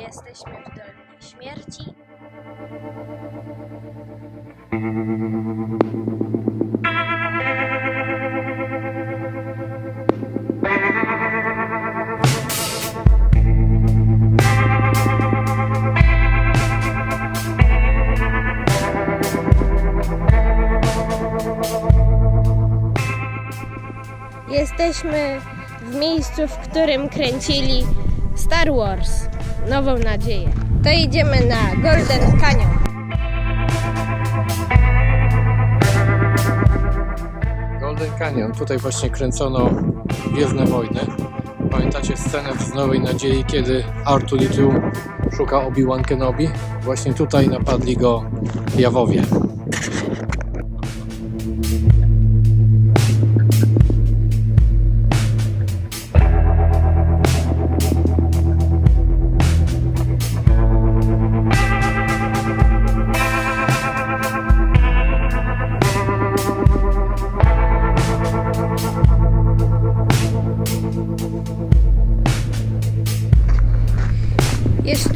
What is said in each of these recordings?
Jesteśmy w Dolinie Śmierci. Jesteśmy w miejscu, w którym kręcili Star Wars Nową Nadzieję. To idziemy na Golden Canyon. Golden Canyon. Tutaj właśnie kręcono Gwiezdne Wojny. Pamiętacie scenę z Nowej Nadziei, kiedy Arthur D2 szuka Obi-Wan Kenobi? Właśnie tutaj napadli go jawowie.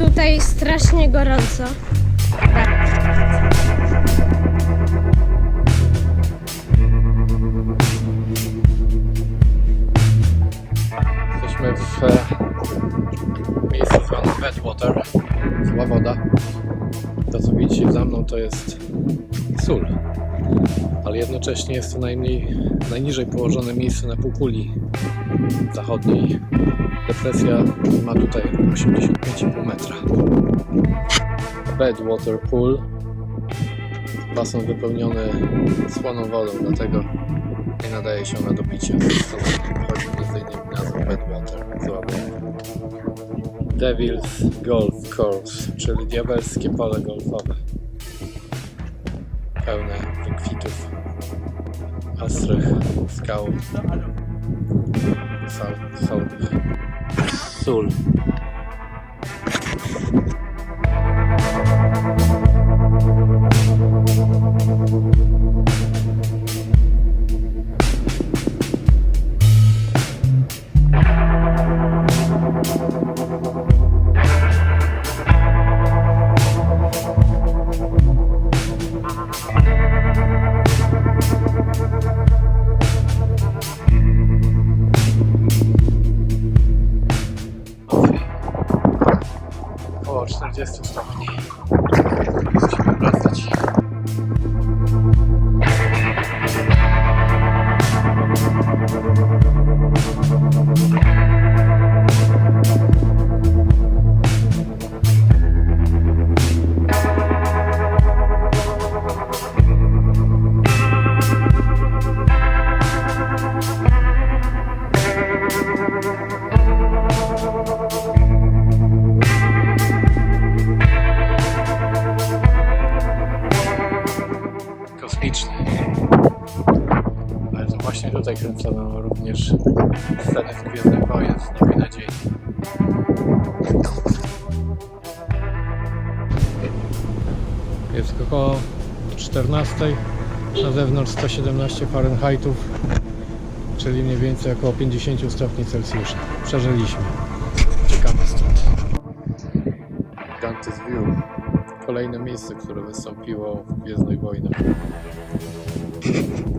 Tutaj strasznie gorąco. Jesteśmy w e, miejscu zwanym Badwater, zła woda. To co widzicie za mną to jest sól, ale jednocześnie jest to najmniej, najniżej położone miejsce na półkuli zachodniej. Depresja ma tutaj 85,5 metra. Badwater Pool. Basen wypełniony słoną wodą, dlatego nie nadaje się na dopicie. Stąd pochodzi m.in. zła woda. Devil's Golf Course, czyli diabelskie pole golfowe. Pełne wykwitów, ostrych skał, sal, solnych. Sól. Około kosmiczny. Ale to właśnie tutaj kręcono również scenę z Gwiezdnych Wojen z Nowej Nadziei. Jest około 14. Na zewnątrz 117 Fahrenheitów, czyli mniej więcej około 50 stopni Celsjusza. Przeżyliśmy. Czekamy stąd. Dante's View. Kolejne miejsce, które wystąpiło w Gwiezdnych Wojnach.